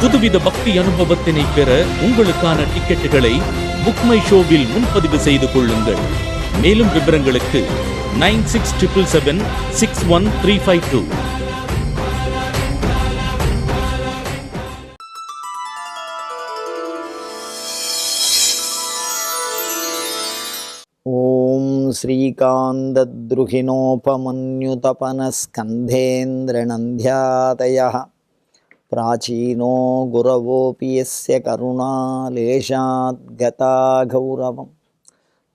புதுவித பக்தி அனுபவத்தினை பெற உங்களுக்கான டிக்கெட்டுகளை புக்மை ஷோவில் முன்பதிவு செய்து கொள்ளுங்கள் மேலும் விவரங்களுக்கு nine six triple seven six one three five two ॐ श्रीकान्तद्रुहिणोपमन्युतपनस्कन्धेन्द्रनन्द्यातयः प्राचीनो गुरवोऽपि यस्य करुणालेशाद्गता गौरवं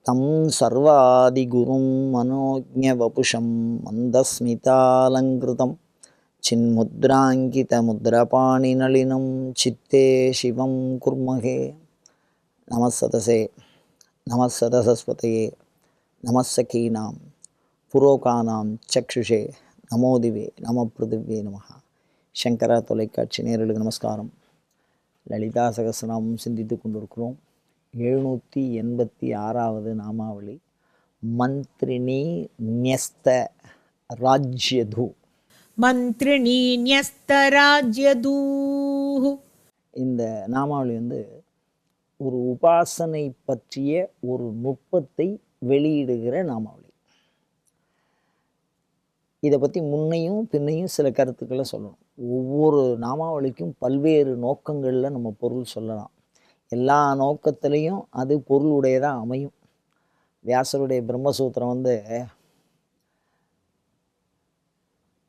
तं सर्वादिगुरुं मनोज्ञवपुषं मन्दस्मितालङ्कृतं चिन्मुद्राङ्कितमुद्रपाणिनलिनं चित्ते शिवं कुर्महे नमस्सतसे नमस्सतसस्वतये नमस्सखीनां पुरोकानां चक्षुषे नमो दिवे नमः पृथिव्ये नमः சங்கரா தொலைக்காட்சி நேரலுக்கு நமஸ்காரம். லலிதா சகசநாமம் சிந்தித்து கொண்டிருக்கிறோம். எழுநூற்றி எண்பத்தி ஆறாவது நாமாவளி. மந்திரினி நியஸ்த ராஜ்யது. மந்திரிணி நியஸ்த ராஜ்யதூ. இந்த நாமாவளி வந்து ஒரு உபாசனை பற்றிய ஒரு நுட்பத்தை வெளியிடுகிற நாமாவளி. இதை பற்றி முன்னையும் பின்னையும் சில கருத்துக்களை சொல்லணும். ஒவ்வொரு நாமாவளிக்கும் பல்வேறு நோக்கங்களில் நம்ம பொருள் சொல்லலாம். எல்லா நோக்கத்திலையும் அது பொருளுடையதாக அமையும். வியாசருடைய பிரம்மசூத்திரம் வந்து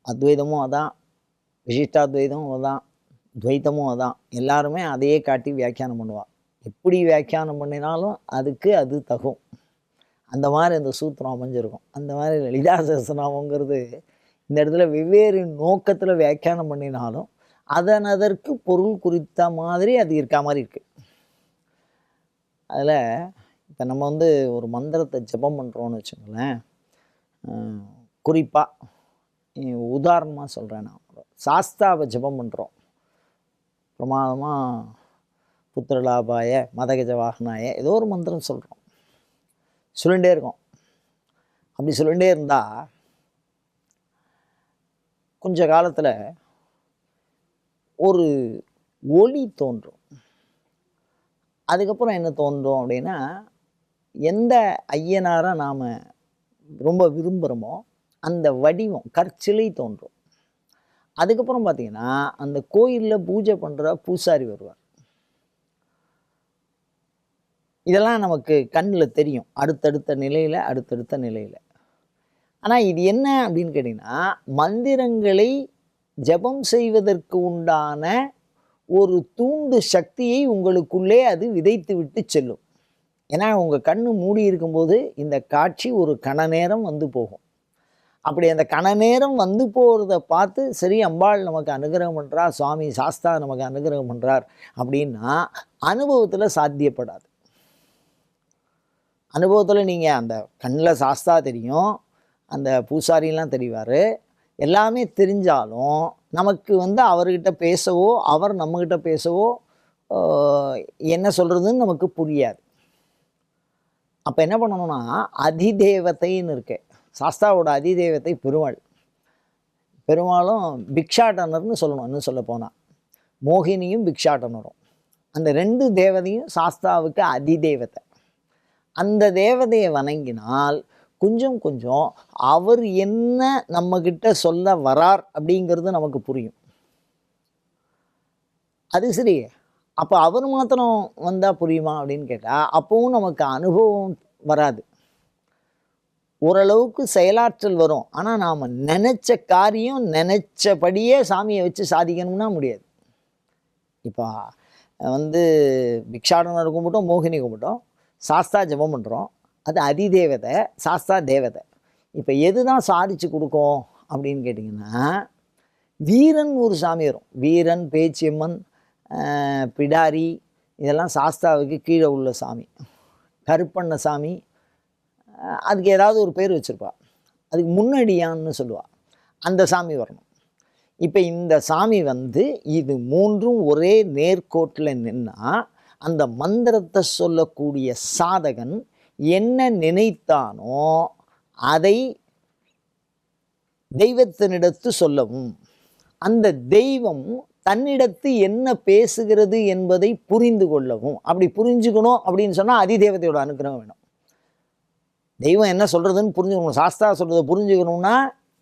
அத்வைதமும் அதான் விசிஷ்டாத்வைதமும் அதான் துவைத்தமும் அதான். எல்லாருமே அதையே காட்டி வியாக்கியானம் பண்ணுவாள் எப்படி வியாக்கியானம் பண்ணினாலும் அதுக்கு அது தகும். அந்த மாதிரி அந்த சூத்திரம் அமைஞ்சிருக்கும். அந்த மாதிரி லலிதா சகஸ்ரநாமங்கிறது இந்த இடத்துல வெவ்வேறு நோக்கத்தில் வியாக்கியானம் பண்ணினாலும் அதன் அதற்கு பொருள் குறித்த மாதிரி அது இருக்கா மாதிரி இருக்குது அதில் இப்போ நம்ம வந்து ஒரு மந்திரத்தை ஜெபம் பண்ணுறோன்னு வச்சுங்களேன் குறிப்பாக உதாரணமாக சொல்கிறேன் நான். சாஸ்தாவை ஜெபம் பண்ணுறோம் பிரமாதமாக புத்திரலாபாய மதகஜ வாகனாய ஏதோ ஒரு மந்திரம் சொல்கிறோம் சொல்லிகிட்டே இருக்கும். அப்படி சொல்லிகிட்டே இருந்தால் கொஞ்ச காலத்தில் ஒரு ஒளி தோன்றும். அதுக்கப்புறம் என்ன தோன்றும் அப்படின்னா எந்த ஐயனாரை நாம் ரொம்ப விரும்புகிறோமோ அந்த வடிவம் கற்சிலை தோன்றும். அதுக்கப்புறம் பார்த்திங்கன்னா அந்த கோயிலில் பூஜை பண்ணுற பூசாரி வருவார். இதெல்லாம் நமக்கு கண்ணில் தெரியும். அடுத்தடுத்த நிலையில் அடுத்தடுத்த நிலையில். ஆனால் இது என்ன அப்படின்னு கேட்டிங்கன்னா மந்திரங்களை ஜெபம் செய்வதற்கு உண்டான ஒரு தூண்டு சக்தியை உங்களுக்குள்ளே அது விதைத்து விட்டு செல்லும். ஏன்னா உங்கள் கண்ணு மூடி இருக்கும்போது இந்த காட்சி ஒரு கண நேரம் வந்து போகும். அப்படி அந்த கண நேரம் வந்து போகிறத பார்த்து சரி அம்பாள் நமக்கு அனுகிரகம் பண்ணுறா சுவாமி சாஸ்தா நமக்கு அனுகிரகம் பண்ணுறார் அப்படின்னா அனுபவத்தில் சாத்தியப்படாது. அனுபவத்தில் நீங்கள் அந்த கண்ணில் சாஸ்தா தெரியும் அந்த பூசாரிலாம் தெரிவார். எல்லாமே தெரிஞ்சாலும் நமக்கு வந்து அவர்கிட்ட பேசவோ அவர் நம்மக்கிட்ட பேசவோ என்ன சொல்கிறதுன்னு நமக்கு புரியாது. அப்போ என்ன பண்ணணும்னா அதிதேவத்தைன்னு இருக்கு. சாஸ்தாவோட அதிதேவத்தை பெருமாள். பெருமாளும் பிக்ஷாட்டனர்னு சொல்லணும் இன்னும் சொல்ல போனால் மோகினியும் பிக்ஷாட்டனரும் அந்த ரெண்டு தேவதையும் சாஸ்தாவுக்கு அதிதேவதை. அந்த தேவதையை வணங்கினால் கொஞ்சம் கொஞ்சம் அவர் என்ன நம்மக்கிட்ட சொல்ல வரார் அப்படிங்கிறது நமக்கு புரியும். அது சரி. அப்போ அவர் மாத்திரம் வந்தால் புரியுமா அப்படின்னு கேட்டால் அப்போவும் நமக்கு அனுபவம் வராது. ஓரளவுக்கு செயலாற்றல் வரும். ஆனால் நாம் நினச்ச காரியம் நினச்சபடியே சாமியை வச்சு சாதிக்கணும்னா முடியாது. இப்போ வந்து பிக்ஷாடனர் கும்பிட்டோம் மோகினி கும்பிட்டோம். சாஸ்தா ஜெபம் பண்ணுறோம் அது அதிதேவதை சாஸ்தா தேவதை. இப்போ எது தான் சாதிச்சு கொடுக்கும் அப்படின்னு கேட்டிங்கன்னா வீரன் ஒரு சாமி வரும். வீரன் பேச்சியம்மன் பிடாரி இதெல்லாம் சாஸ்தாவுக்கு கீழே உள்ள சாமி. கருப்பண்ண சாமி அதுக்கு ஏதாவது ஒரு பேர் வச்சுருப்பா. அதுக்கு முன்னடியான்னு சொல்லுவாள் அந்த சாமி வரணும். இப்போ இந்த சாமி வந்து இது மூன்றும் ஒரே நேர்கோட்டில் நின்னால் அந்த மந்திரத்தை சொல்லக்கூடிய சாதகன் என்ன நினைத்தானோ அதை தெய்வத்தினிடத்து சொல்லவும். அந்த தெய்வம் தன்னிடத்து என்ன பேசுகிறது என்பதை புரிந்து கொள்ளவும். அப்படி புரிஞ்சுக்கணும் அப்படின்னு சொன்னால் அதிதேவதையோட அனுக்கிரகம் வேணும். தெய்வம் என்ன சொல்கிறதுன்னு புரிஞ்சுக்கணும். சாஸ்தா சொல்கிறத புரிஞ்சுக்கணும்னா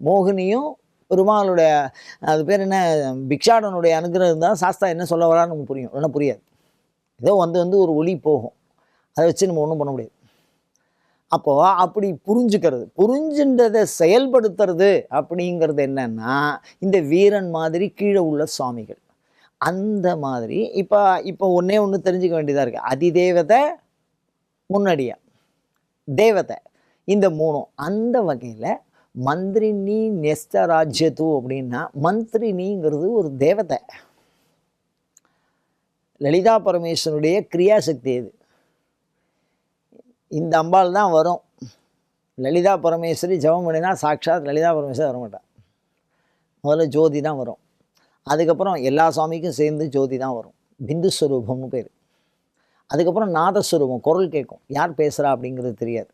மோகினியும் பெருமாளுடைய அது பேர் என்ன பிக்ஷாடனுடைய அனுகிரகம் இருந்தால் சாஸ்தா என்ன சொல்ல வரான்னு நமக்கு புரியும். ஒன்றும் புரியாது. ஏதோ வந்து வந்து ஒரு ஒளி போகும். அதை வச்சு நம்ம ஒன்றும் பண்ண முடியாது. அப்போது அப்படி புரிஞ்சுக்கிறது புரிஞ்சுன்றதை செயல்படுத்துறது அப்படிங்கிறது என்னன்னா இந்த வீரன் மாதிரி கீழே உள்ள சுவாமிகள். அந்த மாதிரி இப்போ இப்போ ஒன்றே ஒன்று தெரிஞ்சுக்க வேண்டியதாக இருக்குது அதிதேவதை முன்னடியா. தேவதை இந்த மூணும். அந்த வகையில் மந்திரினி நெஸ்த ராஜ்யத்து அப்படின்னா மந்திரினிங்கிறது ஒரு தேவதை. லலிதா பரமேஸ்வரனுடைய கிரியாசக்தி இது. இந்த அம்பாள் தான் வரும். லலிதா பரமேஸ்வரி ஜபம் பண்ணினா சாட்சாத் லலிதா பரமேஸ்வரி வரமாட்டா. முதல்ல ஜோதி தான் வரும். அதுக்கப்புறம் எல்லா சுவாமிக்கும் சேர்ந்து ஜோதி தான் வரும். பிந்து ஸ்வரூபம்னு பேர். அதுக்கப்புறம் நாதஸ்வரூபம் குரல் கேட்கும். யார் பேசுகிறா அப்படிங்கிறது தெரியாது.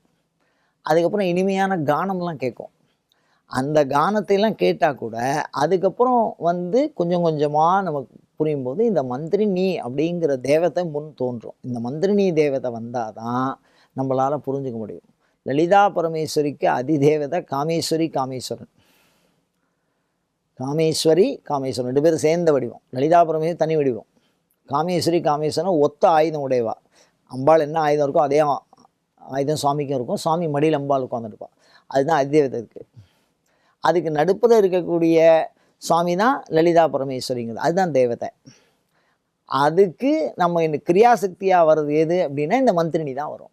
அதுக்கப்புறம் இனிமையான கானம்லாம் கேட்கும். அந்த கானத்தையெல்லாம் கேட்டால் கூட அதுக்கப்புறம் வந்து கொஞ்சம் கொஞ்சமாக நமக்கு புரியும் போது இந்த மந்திரினி அப்படிங்கிற தேவதை முன் தோன்றும். இந்த மந்திரினி தேவதை வந்தால் தான் நம்மளால் புரிஞ்சுக்க முடியும். லலிதா பரமேஸ்வரிக்கு அதிதேவதை காமேஸ்வரி காமேஸ்வரன். காமேஸ்வரி காமேஸ்வரன். ரெண்டு பேரும் சேர்ந்த வடிவம். லலிதா பரமேஸ்வரி தனி வடிவம். காமேஸ்வரி காமேஸ்வரன் ஒத்த ஆயுதம் உடையவா? அம்பாள் என்ன ஆயுதம் இருக்கோ அதே ஆயுதம் சுவாமிக்கும் இருக்கும். சுவாமி மடியில் அம்பாள் உட்காந்துருப்பாள் அதுதான் அதிதேவதை இருக்குது அதுக்கு நடுப்புற இருக்கக்கூடிய சுவாமி தான் லலிதா பரமேஸ்வரிங்கிறது. அதுதான் தேவதை. அதுக்கு நம்ம இந்த கிரியாசக்தியாக வர்றது எது அப்படின்னா இந்த மந்திரினி தான் வரும்.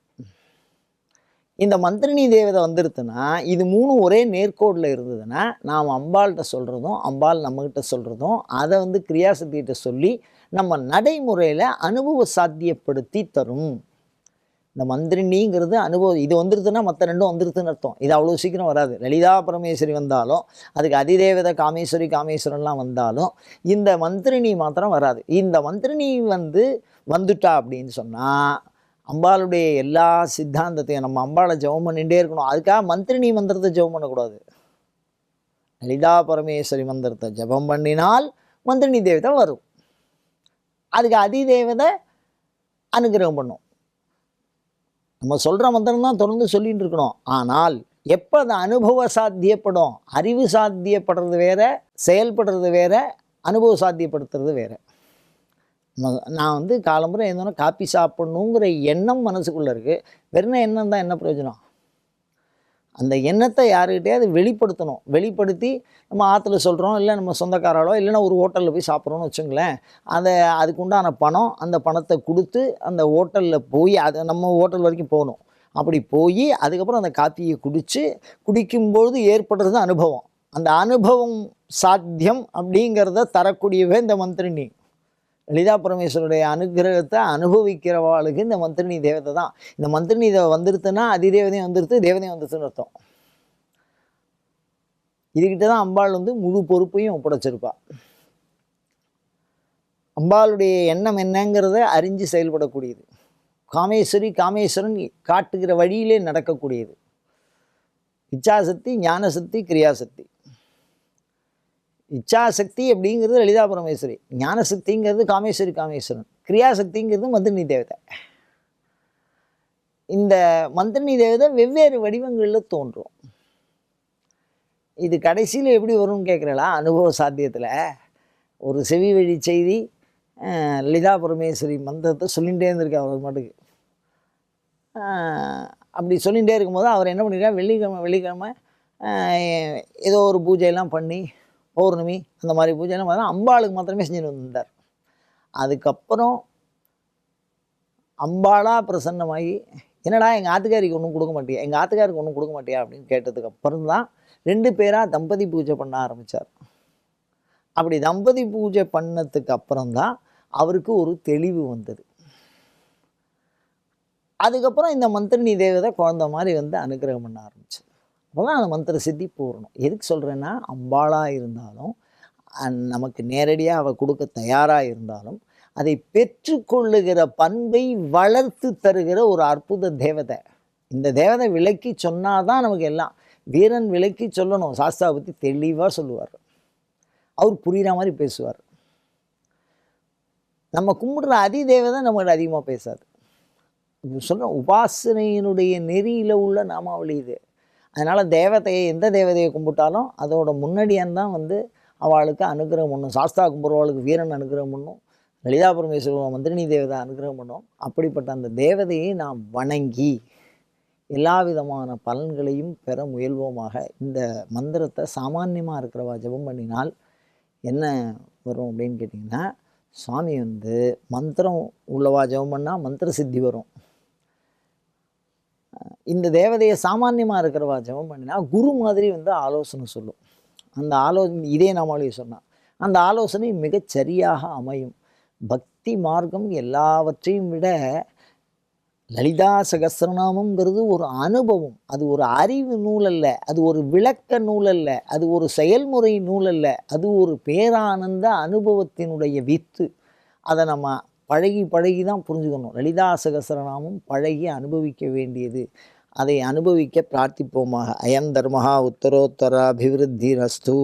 இந்த மந்திரினி தேவதை வந்துருதுன்னா இது மூணும் ஒரே நேர்கோடில் இருந்ததுன்னா நாம் அம்பாள்கிட்ட சொல்கிறதும் அம்பாள் நம்மக்கிட்ட சொல்கிறதும் அதை வந்து கிரியாசக்திகிட்ட சொல்லி நம்ம நடைமுறையில் அனுபவ சாத்தியப்படுத்தி தரும். இந்த மந்திரினிங்கிறது அனுபவம். இது வந்துருதுன்னா மற்ற ரெண்டும் வந்துருதுன்னு அர்த்தம். இது அவ்வளோ சீக்கிரம் வராது. லலிதா பரமேஸ்வரி வந்தாலும் அதுக்கு அதிதேவத காமேஸ்வரி காமேஸ்வரன்லாம் வந்தாலும் இந்த மந்திரினி மாத்திரம் வராது. இந்த மந்திரினி வந்து வந்துட்டா அப்படின்னு சொன்னால் அம்பாளுடைய எல்லா சித்தாந்தத்தையும் நம்ம அம்பாளை ஜெபம் பண்ணிகிட்டே இருக்கணும். அதுக்காக மந்திரினி மந்திரத்தை ஜெபம் பண்ணக்கூடாது. லலிதா பரமேஸ்வரி மந்திரத்தை ஜெபம் பண்ணினால் மந்திரினி தேவதை வரும். அதுக்கு அதிதேவதை அனுகிரகம் பண்ணும். நம்ம சொல்கிற மந்திரம் தான் தொடர்ந்து சொல்லிகிட்டு இருக்கணும். ஆனால் எப்போ அது அனுபவ சாத்தியப்படும்? அறிவு சாத்தியப்படுறது வேற செயல்படுறது வேற அனுபவ சாத்தியப்படுத்துறது வேற. நான் வந்து காலம்புரை எழுந்தோன்னா காப்பி சாப்பிட்ணுங்கிற எண்ணம் மனசுக்குள்ளே இருக்குது வெறும் எண்ணம் தான் என்ன பிரயோஜனம்? அந்த எண்ணத்தை யாருக்கிட்டையாவது வெளிப்படுத்தணும். வெளிப்படுத்தி நம்ம ஆற்றுல சொல்கிறோம் இல்லை நம்ம சொந்தக்காராலோ இல்லைன்னா ஒரு ஹோட்டலில் போய் சாப்பிட்றோன்னு வச்சுங்களேன் அதை அதுக்கு உண்டான பணம் அந்த பணத்தை கொடுத்து அந்த ஹோட்டலில் போய் அதை நம்ம ஹோட்டல் வரைக்கும் போகணும். அப்படி போய் அதுக்கப்புறம் அந்த காப்பியை குடித்து குடிக்கும்பொழுது ஏற்படுறது அனுபவம். அந்த அனுபவம் சாத்தியம் அப்படிங்கிறத தரக்கூடியவே இந்த மந்திரினி லலிதா பரமேஸ்வருடைய அனுகிரகத்தை அனுபவிக்கிறவாளுக்கு இந்த மந்திரினி தேவதை தான். இந்த மந்திரினி இதை வந்துருத்துன்னா அதிதேவதையும் வந்துருத்து தேவதையும் வந்துருத்துன்னு அர்த்தம். இதுகிட்ட தான் அம்பாள் வந்து முழு பொறுப்பையும் ஒப்படைச்சிருப்பா. அம்பாளுடைய எண்ணம் என்னங்கிறத அறிஞ்சு செயல்படக்கூடியது. காமேஸ்வரி காமேஸ்வரன் காட்டுகிற வழியிலே நடக்கக்கூடியது. இச்சாசக்தி ஞானசக்தி கிரியாசக்தி. இச்சாசக்தி அப்படிங்கிறது லலிதா பரமேஸ்வரி. ஞானசக்திங்கிறது காமேஸ்வரி காமேஸ்வரன். கிரியாசக்திங்கிறது மந்திரினி தேவதை. இந்த மந்திரினி தேவதை வெவ்வேறு வடிவங்களில் தோன்றும். இது கடைசியில் எப்படி வரும்னு கேட்குறலா அனுபவ சாத்தியத்தில். ஒரு செவி வழி செய்தி லலிதா பரமேஸ்வரி மந்திரத்தை சொல்லிகிட்டே இருந்திருக்கார் அவர் மட்டுக்கு. அப்படி சொல்லிகிட்டே இருக்கும்போது அவர் என்ன பண்ணியிருக்கார் வெள்ளிக்கிழமை வெள்ளிக்கிழமை ஏதோ ஒரு பூஜையெல்லாம் பண்ணி பௌர்ணமி அந்த மாதிரி பூஜைலாம் பார்த்தா அம்பாளுக்கு மாத்திரமே செஞ்சுட்டு வந்தார் அதுக்கப்புறம் அம்பாளாக பிரசன்னமாகி என்னடா எங்கள் ஆத்துக்காரிக்கு ஒன்றும் கொடுக்க மாட்டியா? எங்கள் ஆத்துக்காருக்கு ஒன்றும் கொடுக்க மாட்டியா? அப்படின்னு கேட்டதுக்கு அப்புறம் தான் ரெண்டு பேராக தம்பதி பூஜை பண்ண ஆரம்பித்தார் அப்படி தம்பதி பூஜை பண்ணதுக்கு அப்புறம்தான் அவருக்கு ஒரு தெளிவு வந்தது. அதுக்கப்புறம் இந்த மந்திரினி தேவதை குழந்த மாதிரி வந்து அனுகிரகம் பண்ண ஆரம்பிச்சு அப்போதான் அந்த மந்திர சித்தி பூரணம். எதுக்கு சொல்கிறேன்னா அம்பாளாக இருந்தாலும் நமக்கு நேரடியாக அவள் கொடுக்க தயாராக இருந்தாலும் அதை பெற்றுக்கொள்ளுகிற பண்பை வளர்த்து தருகிற ஒரு அற்புத தேவதை. இந்த தேவதை விளக்கி சொன்னாதான் நமக்கு எல்லாம் வீரன் விளக்கி சொல்லணும். சாஸ்தா பற்றி தெளிவாக சொல்லுவார். அவர் புரிகிற மாதிரி பேசுவார். நம்ம கும்பிடுற அதி தேவதை நம்மகிட்ட அதிகமாக பேசாது. சொல்கிறோம் உபாசனையினுடைய நெறியில் உள்ள நாமாவளி இது. அதனால் தேவதையை எந்த தேவதையை கும்பிட்டாலும் அதோட முன்னடியான் தான் வந்து அவளுக்கு அனுகிரகம் பண்ணும். சாஸ்தா கும்புறவாளுக்கு வீரன் அனுகிரகம் பண்ணும். லலிதா பரமேஸ்வரன் மந்திரினி தேவதை அனுகிரகம் பண்ணும். அப்படிப்பட்ட அந்த தேவதையை நாம் வணங்கி எல்லா விதமான பலன்களையும் பெற முயல்வோமாக. இந்த மந்திரத்தை சாமான்யமாக இருக்கிறவா ஜெபம் பண்ணினால் என்ன வரும் அப்படின்னு கேட்டிங்கன்னா சுவாமி வந்து மந்திரம் உள்ளவா ஜெபம் பண்ணால் மந்திர சித்தி வரும். இந்த தேவதையை சாமானியமாக இருக்கிறவா ஜெபம் பண்ணினா குரு மாதிரி வந்து ஆலோசனை சொல்லும். அந்த ஆலோசனை இதே நாமாவளியை சொன்னான் அந்த ஆலோசனை மிகச் சரியாக அமையும். பக்தி மார்க்கம் எல்லாவற்றையும் விட லலிதா சகஸ்ரநாமங்கிறது ஒரு அனுபவம். அது ஒரு அறிவு நூல் அல்ல அது ஒரு விளக்க நூல் அல்ல அது ஒரு செயல்முறை நூல் அல்ல அது ஒரு பேரானந்த அனுபவத்தினுடைய வித்து. அதை நம்ம பழகி பழகி தான் புரிஞ்சுக்கணும். லலிதா சகசரநாமம் பழகி அனுபவிக்க வேண்டியது. அதை அனுபவிக்க பிரார்த்திப்போமாக. அயம் தர்மஹா உத்தரோத்தர அபிவிருத்தி ரஸ்து